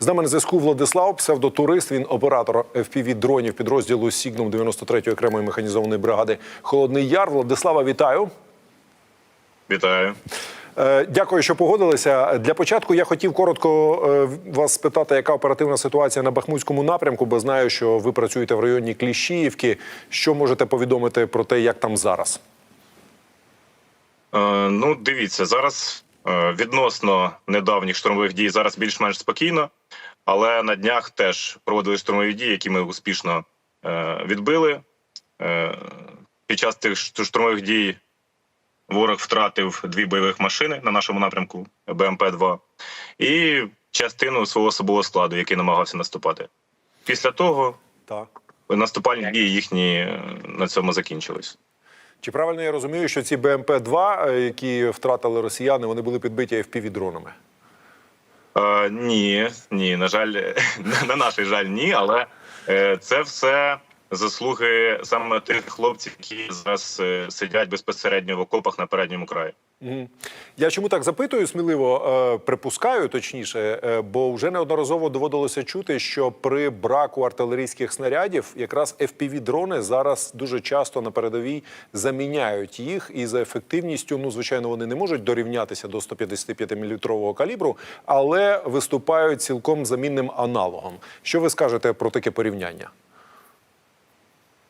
З нами на зв'язку Владислав, псевдотурист. Він оператор fpv дронів підрозділу Сігнум 93-ї окремої механізованої бригади Холодний Яр. Владислава, вітаю. Вітаю. Е, Дякую, що погодилися. Для початку я хотів коротко е, вас спитати, яка оперативна ситуація на Бахмутському напрямку, бо знаю, що ви працюєте в районі Кліщіївки. Що можете повідомити про те, як там зараз? Е, ну, дивіться, зараз е, відносно недавніх штурмових дій зараз більш-менш спокійно, але на днях теж проводили штурмові дії, які ми успішно е, відбили. Е, під час цих штурмових дій ворог втратив дві бойових машини на нашому напрямку БМП-2 і частину свого особового складу, який намагався наступати. Після того Так. наступальні дії їхні е, на цьому закінчились. Чи правильно я розумію, що ці БМП-2, е, які втратили росіяни, вони були підбиті fpv дронами? Е, ні, ні, на жаль, на наш жаль, ні, але е, це все заслуги саме тих хлопців, які зараз е, сидять безпосередньо в окопах на передньому краї. Я чому так запитую сміливо, е, припускаю точніше, е, бо вже неодноразово доводилося чути, що при браку артилерійських снарядів якраз fpv дрони зараз дуже часто на передовій заміняють їх, і за ефективністю, ну звичайно, вони не можуть дорівнятися до 155 мм калібру, але виступають цілком замінним аналогом. Що ви скажете про таке порівняння?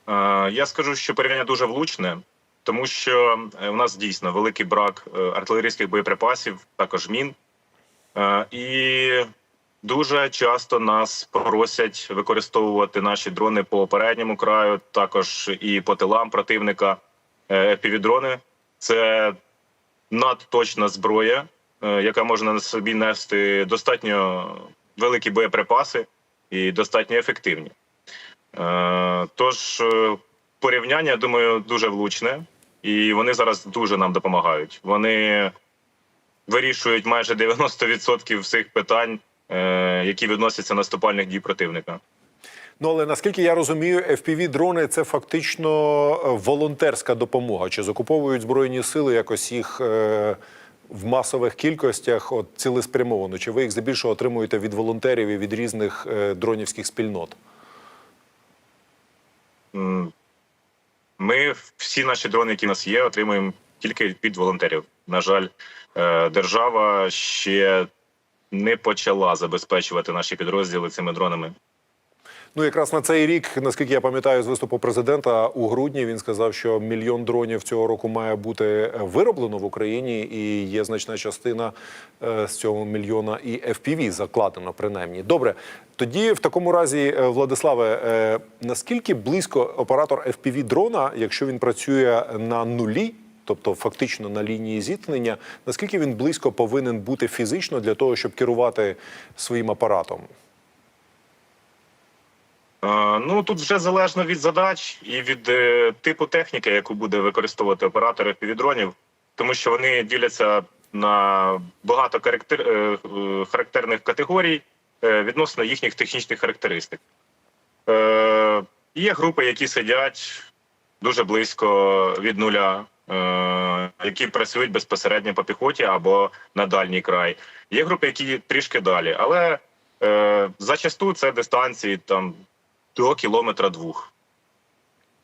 Е, Я скажу, що порівняння дуже влучне, тому що е, у нас дійсно великий брак е, артилерійських боєприпасів, також мін. І дуже часто нас просять використовувати наші дрони по передньому краю, також і по тилам противника. Півдрони це надточна зброя, яка може на собі нести достатньо великі боєприпаси і достатньо ефективні. Е, Тож е, порівняння, я думаю, дуже влучне, і вони зараз дуже нам допомагають. Вони вирішують майже 90% всіх питань, е, які відносяться наступальних дій противника. Ну але наскільки я розумію, fpv дрони це фактично волонтерська допомога. Чи закуповують збройні сили якось їх е, в масових кількостях, от цілеспрямовано? Чи ви їх здебільшого отримуєте від волонтерів і від різних е, дронівських спільнот? Ми всі наші дрони, які в нас є, отримуємо тільки від волонтерів. На жаль, е, держава ще не почала забезпечувати наші підрозділи цими дронами. Ну, якраз на цей рік, наскільки я пам'ятаю, з виступу президента у грудні він сказав, що мільйон дронів цього року має бути вироблено в Україні, і є значна частина е, з цього мільйона і FPV закладено, принаймні. Добре, тоді в такому разі, е, Владиславе, е, наскільки близько оператор FPV дрона, якщо він працює на нулі? Тобто фактично на лінії зіткнення, наскільки він близько повинен бути фізично для того, щоб керувати своїм апаратом? Е, Ну тут вже залежно від задач і від е, типу техніки, яку буде використовувати оператор півдронів, тому що вони діляться на багато е, характерних категорій відносно їхніх технічних характеристик. Є групи, які сидять дуже близько від нуля, які працюють безпосередньо по піхоті або на дальній край. Є групи, які трішки далі, але зачасту це дистанції там до кілометра двох.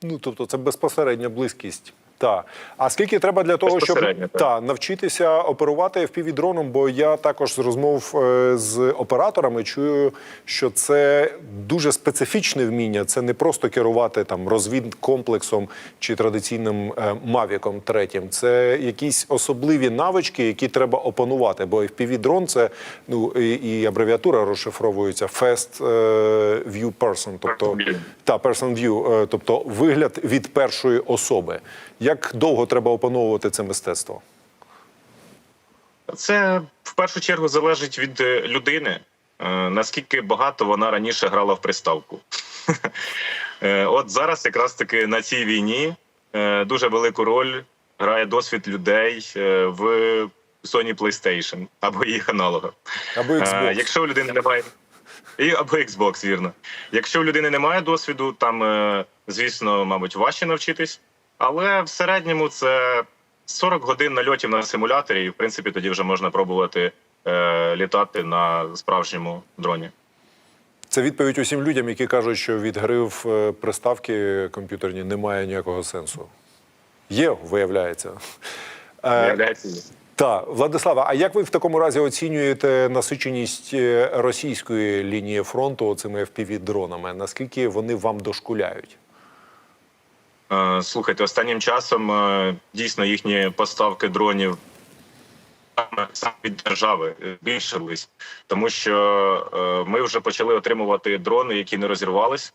Ну, тобто це безпосередня близькість. Так. А скільки треба для того, щоб так. та, навчитися оперувати FPV-дроном? Бо я також з розмов е, з операторами чую, що це дуже специфічне вміння. Це не просто керувати там розвідкомплексом чи традиційним е, мавіком третім. Це якісь особливі навички, які треба опанувати. Бо FPV-дрон це ну і, і абревіатура розшифровується Fast е, View Person, тобто та person view, тобто вигляд від першої особи. Як довго треба опановувати це мистецтво? Це в першу чергу залежить від е, людини, е, наскільки багато вона раніше грала в приставку. Е, От зараз, якраз таки на цій війні, дуже велику роль грає досвід людей в Sony PlayStation або їх аналогах. Або Xbox? Якщо у людини немає. І або Xbox, вірно. Якщо у людини немає досвіду, там, звісно, мабуть, важче навчитись. Але в середньому це 40 годин нальотів на симуляторі, і в принципі тоді вже можна пробувати е, літати на справжньому дроні. Це відповідь усім людям, які кажуть, що від гри в е, приставки комп'ютерні немає ніякого сенсу. Є, виявляється. Е, Виявляється, Так, Владислава, а як ви в такому разі оцінюєте насиченість е, російської лінії фронту цими FPV-дронами? Наскільки вони вам дошкуляють? Е, Слухайте, останнім часом е, дійсно їхні поставки дронів саме- від держави е, збільшились, тому що ми вже почали отримувати дрони, які не розірвались.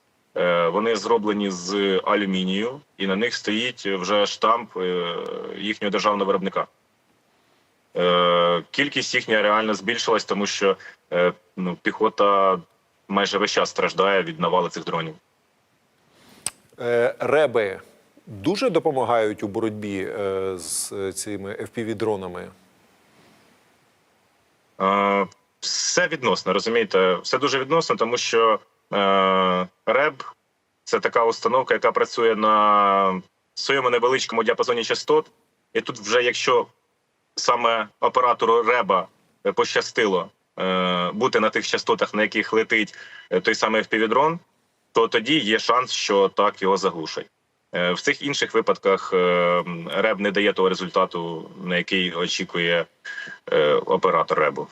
Вони зроблені з алюмінію, і на них стоїть вже штамп їхнього державного виробника. Кількість їхня реально збільшилась, тому що ну, піхота майже весь час страждає від навали цих дронів. Е, Реби дуже допомагають у боротьбі е, з е, цими FPV-дронами? Все відносно, розумієте, все дуже відносно, тому що РЕБ це така установка, яка працює на своєму невеличкому діапазоні частот. І тут, вже якщо саме оператору РЕБа пощастило бути на тих частотах, на яких летить той самий FPV-дрон, то тоді є шанс, що так його заглушать. Е, В цих інших випадках е, РЕБ не дає того результату, на який очікує е, оператор РЕБу.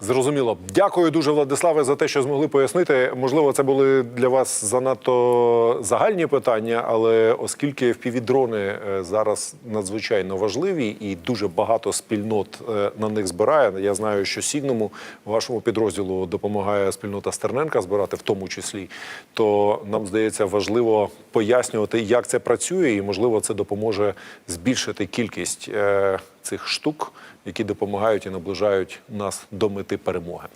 Зрозуміло. Дякую дуже, Владиславе, за те, що змогли пояснити. Можливо, це були для вас занадто загальні питання, але оскільки FPV-дрони е, зараз надзвичайно важливі і дуже багато спільнот е, на них збирає. Я знаю, що Сігному вашому підрозділу допомагає спільнота Стерненка збирати, в тому числі. То нам здається важливо пояснювати, як це працює, і можливо це допоможе збільшити кількість е, цих штук, які допомагають і наближають нас до мети перемоги.